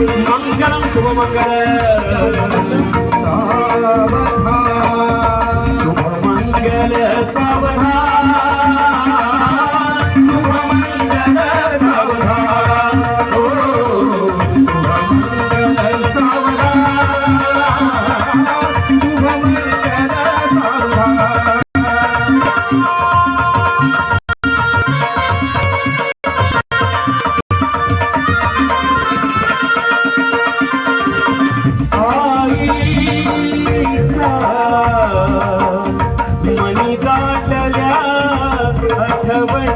மங்களம் சுபமங்கள சுபமங்கள சவனா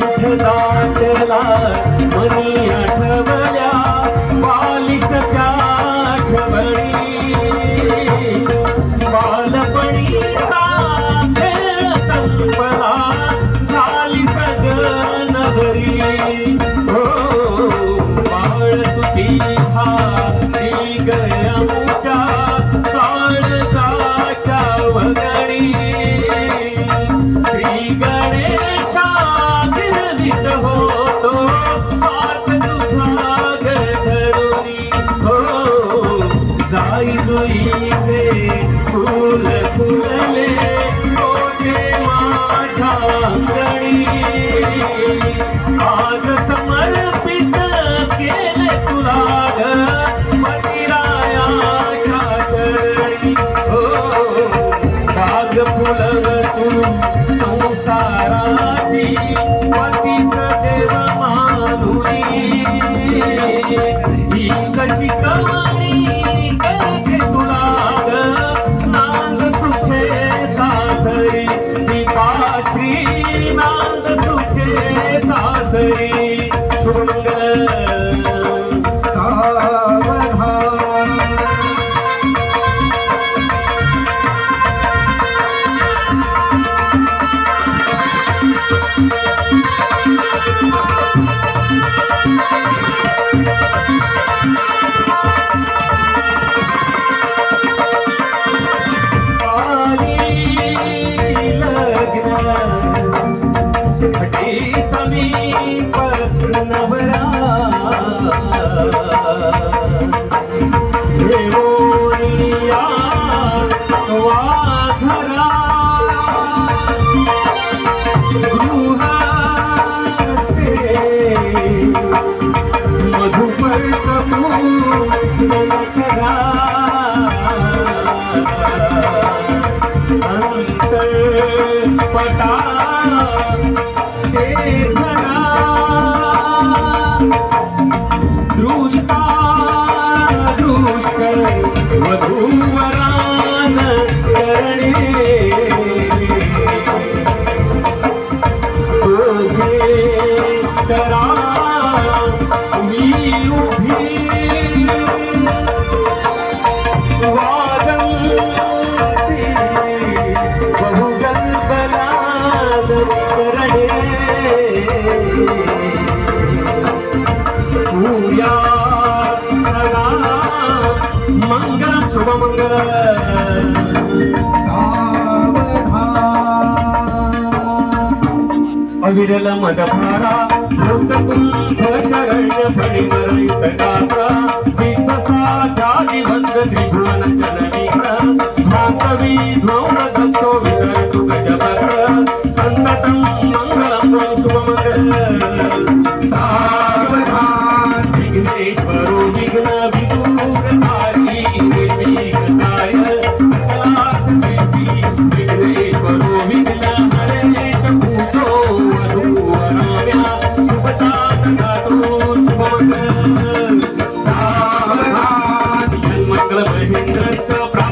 कंठ दाटला मनी आठवल्या बालिशच्या आठवणी. बालपणी खेळ संपला झाली सगळं नगरी. हो बाळ फूल फुलले कोटे माझ्या आज समर्पित केले तुला हो राग फुलव तू संसाराची पतीस देव माधुरी ही कशी कमा சுமங்கல पटा విరల మదభార పుస్తకుంభరణ్య పరిమళితగాత్ర విశ్వసాచారి వంద త్రిభువన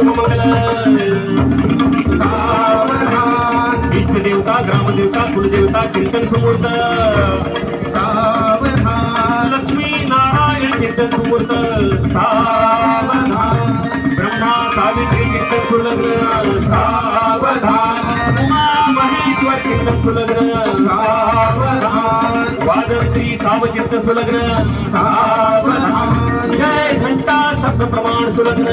स्मरामि इष्टदेवता ग्रामदेवता कुलदेवता चिंतन सुमूर्त सावधान लक्ष्मी नारायण कीर्तन सुमूर्त सावधान ब्रह्मा सावित्री कीर्तन सुलग्न सावधान उमा महेश्वर कीर्तन सुलग्न सावधान वादश्री सावचित्त सुलग्न सावधान जय घंटा सबसे प्रमाण सुरंग